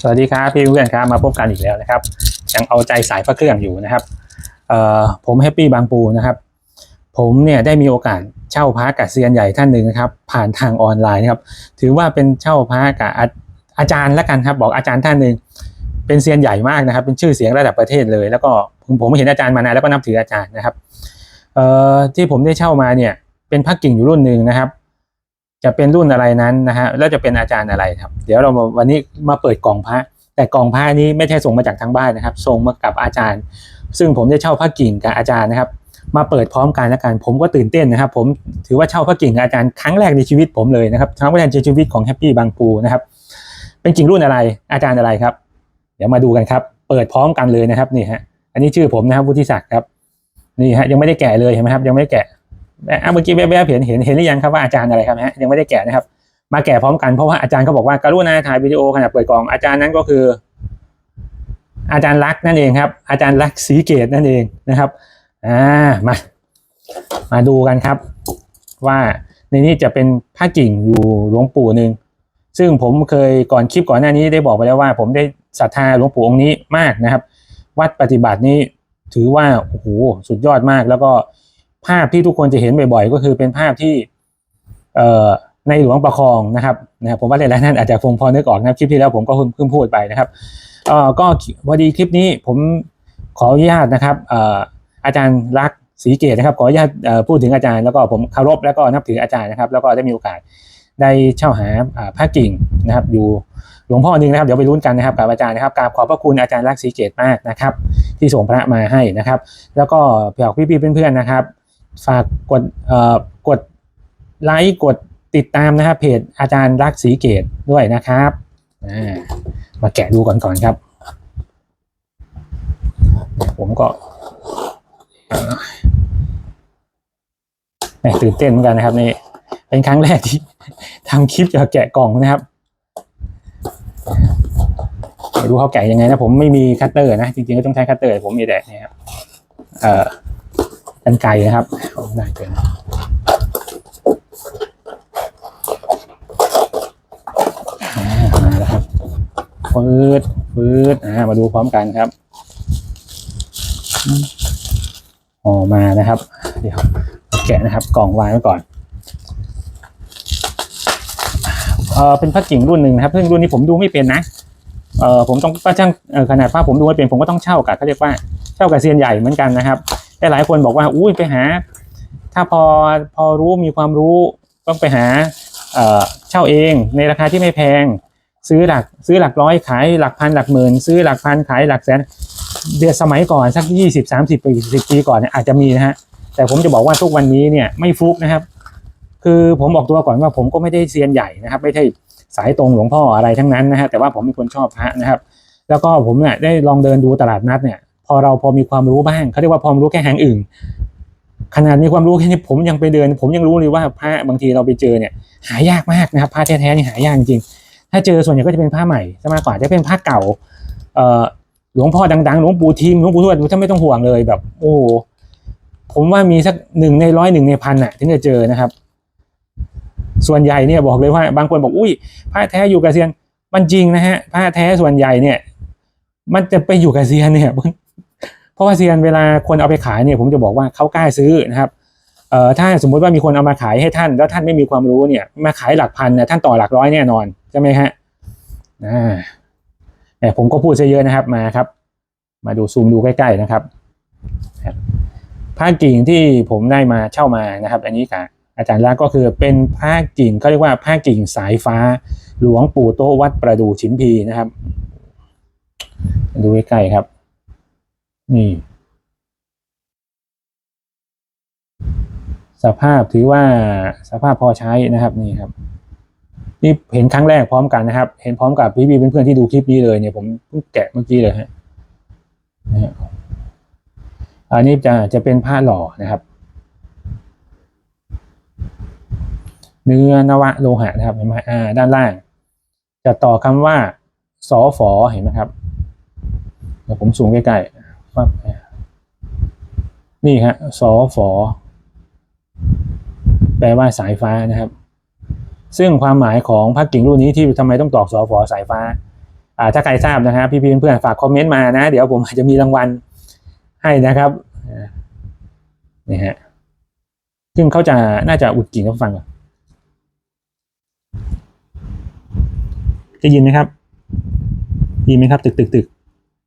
สวัสดีครับพี่เพื่อนครับมาพบกันอีกแล้วนะครับ ยังเอาใจสายพระเครื่องอยู่นะครับเอ่อผมแฮปปี้บางปูนะครับ ผมเนี่ยได้มีโอกาสเช่าพระกับเซียนใหญ่ท่านหนึ่งนะครับ ผ่านทางออนไลน์นะครับ ถือว่าเป็นเช่าพระกับอาอาจารย์ละกันครับ บอกอาจารย์ท่านหนึ่งเป็นเซียนใหญ่มากนะครับ เป็นชื่อเสียงระดับประเทศเลย แล้วก็ผมผมเห็นอาจารย์มานานแล้วก็นับถืออาจารย์นะครับเอ่อที่ผมได้เช่ามาเนี่ยเป็นพระกิ่งอยู่รุ่นหนึ่งนะครับ จะเป็นรุ่นอะไรนั้นนะฮะแล้วจะเป็นอาจารย์อะไรครับ เดี๋ยวเรามาวันนี้มาเปิดกล่องพระ แต่กล่องพระนี้ไม่ใช่ส่งมาจากทางบ้านนะครับ ส่งมากับอาจารย์ ซึ่งผมได้เช่าพระกิ่งกับอาจารย์นะครับ มาเปิดพร้อมกันแล้วกันผมก็ตื่นเต้นนะครับ ผมถือว่าเช่าพระกิ่งกับอาจารย์ครั้งแรกในชีวิตผมเลยนะครับครั้งแรกในชีวิตของแฮปปี้บางปูนะครับเป็นกิ่งรุ่นอะไรอาจารย์อะไรครับ เดี๋ยวมาดูกันครับ เปิดพร้อมกันเลยนะครับนี่ฮะอันนี้ชื่อผมนะครับวุฒิศักดิ์ครับนี่ฮะยังไม่ได้แกะเลยเห็นไหมครับยังไม่ได้แกะอะ เมื่อกี้แวบๆเห็นเห็นเห็นหรือยังครับว่าอาจารย์อะไรครับฮะยังไม่ได้แกะนะครับ มาแกะพร้อมกันเพราะว่าอาจารย์เขาบอกว่าการุณาถ่ายวิดีโอขณะเปิดกล่องอาจารย์นั้นก็คือ อาจารย์ลักษ์นั่นเองครับ อาจารย์ลักษ์สีเกตนั่นเองนะครับอ่ามามาดูกันครับ ว่าในนี้จะเป็นผ้ากิ่งอยู่หลวงปู่หนึ่งซึ่งผมเคยก่อนคลิปก่อนหน้านี้ได้บอกไปแล้วว่า ผมได้ศรัทธาหลวงปู่องค์นี้มากนะครับ วัดปฏิบัตินี้ถือว่าโอ้โหสุดยอดมากแล้วก็ ภาพที่ทุกคนจะเห็นบ่อยๆ ก็คือเป็นภาพที่เอในหลวงประคองนะครับนะครับผมว่าหลายๆท่านอาจจะคงพอนึกออกนะคลิปที่แล้วผมก็เพิ่งพูดไปนะครับเอก็พอดีคลิปนี้ผมขออนุญาตนะครับอาจารย์รักศรีเกตนะครับขออนุญาตพูดถึงอาจารย์แล้วก็ผมเคารพแล้วก็นับถืออาจารย์นะครับ แล้วก็ได้มีโอกาสได้เช่าหาพระกิ่งนะครับ อยู่หลวงพ่อหนึ่งนะครับเดี๋ยวไปรุ้นกันนะครับกับอาจารย์นะครับกราบขอบพระคุณอาจารย์รักศรีเกตมากนะครับ ที่ส่งพระมาให้นะครับ แล้วก็เผื่อพี่ๆเพื่อนๆนะครับ ฝากกดเอ่อกดไลค์กดติดตามนะครับเพจอาจารย์รักษณ์ศรีเกตด้วยนะครับมาแกะดูก่อนก่อนครับ ผมก็เอ่อแหมตื่นเต้นเหมือนกันนะครับนี่เป็นครั้งแรกที่ทำคลิปเกี่ยวกับแกะกล่องนะครับไม่รู้เขาแกะยังไงนะผมไม่มีคัตเตอร์นะจริงๆก็ต้องใช้คัตเตอร์ผมมีแต่เนี่ยครับเออ กันไกลนะครับโอ้ได้เกินอ่ามาแล้วครับฟืดฟืดอ่ามาดูพร้อมกันครับอ๋อมานะครับ เดี๋ยวแกะนะครับ กล่องวางไว้ก่อนเออเป็นพระกิ่งรุ่นหนึ่งนะครับ ซึ่งรุ่นนี้ผมดูไม่เป็นนะเออผมต้องก็ช่างขนาดผ้าผมดูไม่เป็นผมก็ต้องเช่ากับเขาเรียกว่าเช่ากับเซียนใหญ่เหมือนกันนะครับ แต่หลายคนบอกว่าอุ้ยไปหา ถ้าพอพอรู้มีความรู้ต้องไปหาเช่าเองในราคาที่ไม่แพง ซื้อหลักซื้อหลักร้อยขายหลักพันหลักหมื่นซื้อหลักพันขายหลักแสนเดือนสมัยก่อนสักยี่สิบสามสิบปีสิบปีก่อนเนี่ยอาจจะมีนะฮะแต่ผมจะบอกว่าทุกวันนี้เนี่ยไม่ฟุกนะครับ คือผมบอกตัวก่อนว่าผมก็ไม่ได้เซียนใหญ่นะครับ ไม่ใช่สายตรงหลวงพ่ออะไรทั้งนั้นนะฮะแต่ว่าผมเป็นคนชอบพระนะครับ แล้วก็ผมเนี่ยได้ลองเดินดูตลาดนัดเนี่ย อเราพอมีความรู้บ้างเขาเรียกว่าพอรู้แค่แห่งอื่น ขนาดมีความรู้แค่นี้ผมยังไปเดิน ผมยังรู้เลยว่าพระบางทีเราไปเจอเนี่ย หายากมากนะครับผ้าแท้ๆนี่หายากจริงถ้าเจอส่วนใหญ่ก็จะเป็นผ้าใหม่ซะมากกว่าจะเป็นผ้าเก่าเหลวงพ่อดังๆหลวงปู่ทิมหลวงปู่ทวดท่านไม่ต้องห่วงเลยแบบ โอ้ผมว่ามีสักหนึ่งในร้อยหนึ่งในพันอะที่จะเจอนะครับ ส่วนใหญ่เนี่ยบอกเลยว่า บางคนบอกอุ้ยผ้าแท้อยู่กับเซียน มันจริงนะฮะผ้าแท้ส่วนใหญ่เนี่ย มันจะไปอยู่กับเซียนเนี่ย ราะว่าเซียนเวลาคนเอาไปขายเนี่ยผมจะบอกว่าเขากล้าซื้อนะครับเอ่อถ้าสมมุติว่ามีคนเอามาขายให้ท่าน แล้วท่านไม่มีความรู้เนี่ยมาขายหลักพันเนี่ยท่านต่อหลักร้อยแน่นอนใช่ไหมฮะอ่าแต่ผมก็พูดซะเยอะนะครับมาครับ มาดูซูมดูใกล้ๆนะครับผ้ากิ่งที่ผมได้มาเช่ามานะครับ อันนี้กับอาจารย์ลักก็คือเป็นผ้ากิ่งเขาเรียกว่าผ้ากิ่งสายฟ้า หลวงปู่โตวัดประดู่ชิมพีนะครับ ดูใกล้ๆครับ นี่ สภาพถือว่าสภาพพอใช้นะครับนี่ครับนี่เห็นครั้งแรกพร้อมกันนะครับ เห็นพร้อมกับพี่ๆเพื่อนๆที่ดูคลิปนี้เลยเนี่ยผมเพิ่งแกะเมื่อกี้เลยฮะอันนี้จะจะเป็นผ้าหล่อนะครับ เนื้อนวะโลหะนะครับเห็นไหมอ่าด้านล่าง จะต่อคำว่าสอฝอเห็นไหมครับเดี๋ยวผมซูมใกล้ๆ ปั๊บอ่านี่ฮะสอฝอแปลว่าสายฟ้านะครับ ซึ่งความหมายของพระกิ่งรุ่นนี้ที่ทำไมต้องตอกสอฝอสายฟ้าอ่าถ้าใครทราบนะครับพี่ๆเพื่อนๆฝากคอมเมนต์มานะ เดี๋ยวผมอาจจะมีรางวัลให้นะครับนี่ฮะซึ่งเขาจะน่าจะอุดกิ่งให้ฟังก่อนได้ยินไหมครับได้ยินไหมครับ ตึกตึกตึก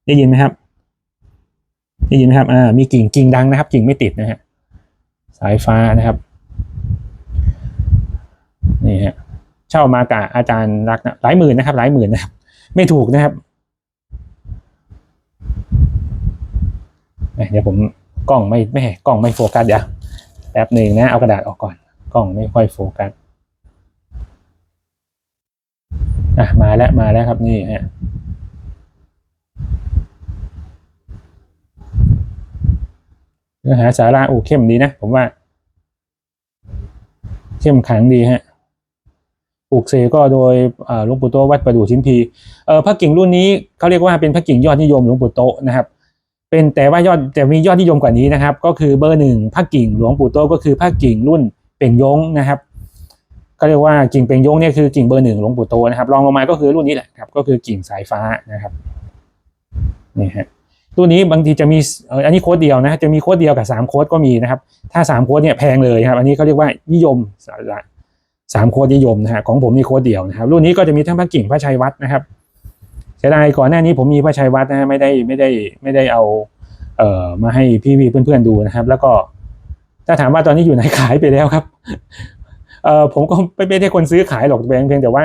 ได้ยินไหมครับ ได้ยินไหมครับอ่ามีกิ่งกิ่งดังนะครับ กิ่งไม่ติดนะฮะสายฟ้านะครับนี่ฮะเช่ามากะอาจารย์รักนะหลายหมื่นนะครับ หลายหมื่นนะครับ ไม่ถูกนะครับเดี๋ยวผมกล้องไม่ไม่กล้องไม่โฟกัสเดี๋ยวแป๊บหนึ่งนะเอากระดาษออกก่อน กล้องไม่ค่อยโฟกัสอะมาแล้วมาแล้วครับนี่ฮะ เนื้อหาสาระอ้เข้มดีนะ ผมว่า เข้มขังดีฮะปลูกเสกก็โดยหลวงปู่โตวัดประดู่ชิมพีเออพระกิ่งรุ่นนี้เขาเรียกว่าเป็นพระกิ่งยอดนิยมหลวงปู่โตนะครับ เป็นแต่ว่ายอดแต่มียอดนิยมกว่านี้นะครับ ก็คือเบอร์หนึ่งพระกิ่งหลวงปู่โตก็คือพระกิ่งรุ่นเป่งยงนะครับก็เรียกว่ากิ่งเป่งยงเนี่ยคือกิ่งเบอร์หนึ่งหลวงปู่โตนะครับรองลงมาก็คือรุ่นนี้แหละครับ ก็คือกิ่งสายฟ้านะครับนี่ฮะ ตัวนี้บางทีจะมีเอออันนี้โค้ดเดียวนะจะมีโค้ดเดียวกับสามโค้ดก็มีนะครับ ถ้าสามโค้ดเนี่ยแพงเลยครับ อันนี้เขาเรียกว่านิยมสาระสามโค้ดนิยมนะฮะของผมนี่โค้ดเดียวนะครับ รุ่นนี้ก็จะมีทั้งพระกิ่งพระชัยวัฒน์นะครับเสียดายก่อนหน้านี้ผมมีพระชัยวัฒน์นะฮะไม่ได้ไม่ได้ไม่ได้เอาเอ่อมาให้พี่ๆเพื่อนๆดูนะครับ แล้วก็ถ้าถามว่าตอนนี้อยู่ไหนขายไปแล้วครับ เอ่อผมก็ไม่ไม่ได้คนซื้อขายหรอกเพียงเพียงแต่ว่า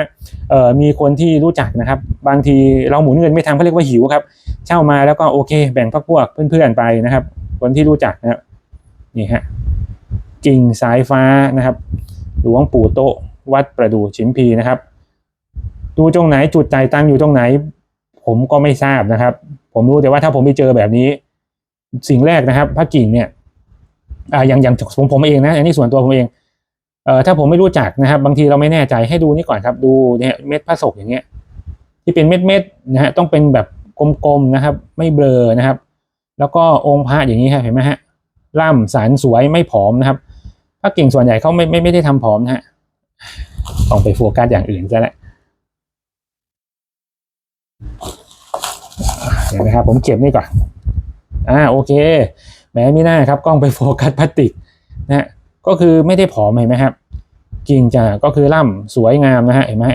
เอ่อมีคนที่รู้จักนะครับ บางทีเราหมุนเงินไม่ทันเขาเรียกว่าหิวครับ เช่ามาแล้วก็โอเค แบ่งพักพวกเพื่อนๆไปนะครับ คนที่รู้จักนะครับนี่ฮะกิ่งสายฟ้านะครับ หลวงปู่โตวัดประดู่ชิมพีนะครับ ดูตรงไหนจุดจ่ายตังอยู่ตรงไหน ผมก็ไม่ทราบนะครับ ผมรู้แต่ว่าถ้าผมไปเจอแบบนี้ สิ่งแรกนะครับพระกิ่งเนี่ยอ่าอย่างอย่างผมผมเองนะอันนี้ส่วนตัวผมเอง เอ่อถ้าผมไม่รู้จักนะครับ บางทีเราไม่แน่ใจให้ดูนี่ก่อนครับ ดูเนี่ยเม็ดพระศกอย่างเงี้ย ที่เป็นเม็ดเม็ดๆนะฮะต้องเป็นแบบกลมๆนะครับ ไม่เบลอนะครับ แล้วก็องค์พระอย่างนี้ครับเห็นไหมฮะล่ำสันสวยไม่ผอมนะครับพระกิ่งส่วนใหญ่เขาไม่ไม่ไม่ได้ทำผอมนะฮะต้องไปโฟกัสอย่างอื่นซะแล้วเห็นไหมครับผมเก็บนี่ก่อนอ่าโอเคแหมไม่น่าครับกล้องไปโฟกัสพลาสติกนะฮะ ก็คือไม่ได้ผอมเห็นไหมครับกิ่งจะก็คือล่ำสวยงามนะฮะเห็นไหม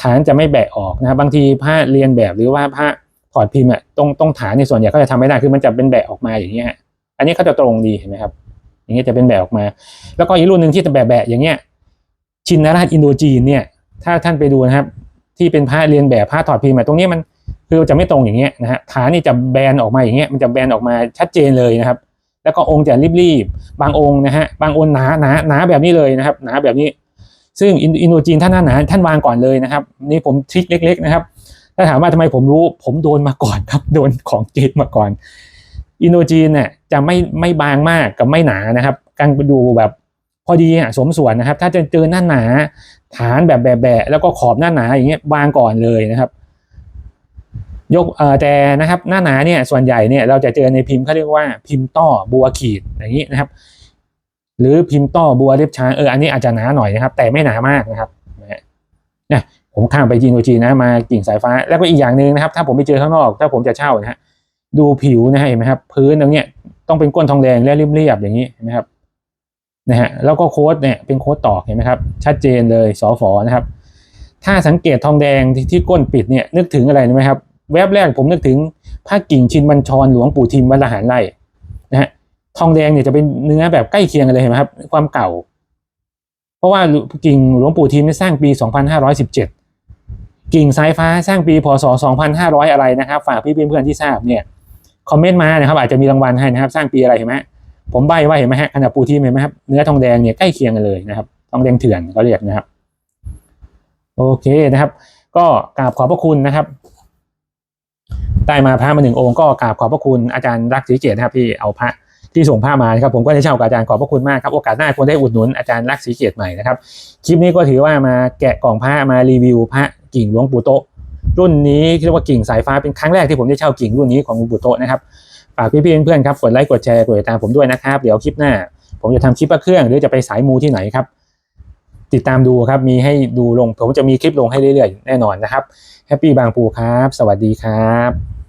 ฐานจะไม่แบะออกนะครับบางทีผ้าเรียนแบบหรือว่าผ้าถอดพิมพ์อะตรงตรงฐานในส่วนใหญ่เขาจะทำไม่ได้คือมันจะเป็นแบะออกมาอย่างเงี้ยฮะอันนี้เขาจะตรงดีเห็นไหมครับอย่างเงี้ยจะเป็นแบะออกมา แล้วก็อีกรุ่นหนึ่งที่จะแบะแบะอย่างเงี้ยชินราชอินโดจีนเนี่ยถ้าท่านไปดูนะครับ ที่เป็นผ้าเรียนแบบผ้าถอดพิมพ์ตรงนี้มันคือจะไม่ตรงอย่างเงี้ยนะฮะฐานนี่จะแบนออกมาอย่างเงี้ยมันจะแบนออกมาชัดเจนเลยนะครับ แล้วก็องค์จะรีบๆ บางองค์นะฮะบางองค์หนาหนาหนาแบบนี้เลยนะครับ หนาแบบนี้ ซึ่งอินอินโดจีนท่านหนาท่านวางก่อนเลยนะครับ นี่ผมทริคเล็ก ๆ นะครับถ้าถามว่าทำไมผมรู้ ผมโดนมาก่อนครับโดนของจีนมาก่อน อินโดจีนเนี่ยจะไม่ไม่บางมากกับไม่หนานะครับการไปดูแบบพอดีอะสมส่วนนะครับ ถ้าจะเจอหน้าหนาฐานแบบแบบแบะแล้วก็ขอบหน้าหนาอย่างเงี้ยวางก่อนเลยนะครับ ยกแต่นะครับหน้าหนาเนี่ยส่วนใหญ่เนี่ยเราจะเจอในพิมพ์เขาเรียกว่าพิมพ์ต้อบัวขีดอย่างนี้นะครับ หรือพิมพ์ต้อบัวเล็บช้างเอออันนี้อาจจะหนาหน่อยนะครับ แต่ไม่หนามากนะครับนะฮะเนี่ยผมข้ามไปจีนโอจีนะมากิ่งสายฟ้า แล้วก็อีกอย่างหนึ่งนะครับ ถ้าผมไปเจอข้างนอก ถ้าผมจะเช่านะฮะดูผิวนะฮะเห็นไหมครับ พื้นตรงเนี้ยต้องเป็นก้นทองแดงและเรียบๆอย่างนี้เห็นไหมครับนะฮะแล้วก็โค้ดเนี่ยเป็นโค้ดตอกเห็นไหมครับ ชัดเจนเลยสอฝอนะครับ ถ้าสังเกตทองแดงที่ที่ก้นปิดเนี่ยนึกถึงอะไรรู้ไหมครับ แวบแรกผมนึกถึงผ้ากิ่งชินบัญชรหลวงปู่ทิมวัดละหารไร่นะฮะทองแดงเนี่ยจะเป็นเนื้อแบบใกล้เคียงกันเลยเห็นไหมครับ ความเก่า เพราะว่ากิ่งหลวงปู่ทิมได้สร้างปี 2517 กิ่งสายฟ้าสร้างปีพศ 2500 อะไรนะครับ ฝากพี่เพื่อนๆที่ทราบเนี่ยคอมเมนต์มานะครับ อาจจะมีรางวัลให้นะครับ สร้างปีอะไรเห็นไหมผมใบว่าเห็นไหมฮะขนาดปูทิมเห็นไหมครับเนื้อทองแดงเนี่ยใกล้เคียงกันเลยนะครับทองแดงเถื่อนเขาเรียกนะครับ โอเคนะครับ ก็กราบขอบพระคุณนะครับ ได้มาพระมาหนึ่งองค์ก็กราบขอบพระคุณอาจารย์รักศรีเกียรตินะครับที่เอาพระที่ส่งผ้ามานะครับผมก็ได้เช่ากับอาจารย์ขอบพระคุณมากครับโอกาสหน้าควรได้อุดหนุนอาจารย์รักศรีเกียรติใหม่นะครับคลิปนี้ก็ถือว่ามาแกะกล่องผ้ามารีวิวพระกิ่งหลวงปู่โตรุ่นนี้เรียกว่ากิ่งสายฟ้าเป็นครั้งแรกที่ผมได้เช่ากิ่งรุ่นนี้ของหลวงปู่โตนะครับฝากพี่ๆเพื่อนๆครับกดไลค์กดแชร์กดติดตามผมด้วยนะครับ เดี๋ยวคลิปหน้า ผมจะทำคลิปพระเครื่องหรือจะไปสายมูที่ไหนครับ ติดตามดูครับ มีให้ดูลง ผมจะมีคลิปลงให้เรื่อยๆ แน่นอนนะครับ แฮปปี้บางปูครับ สวัสดีครับ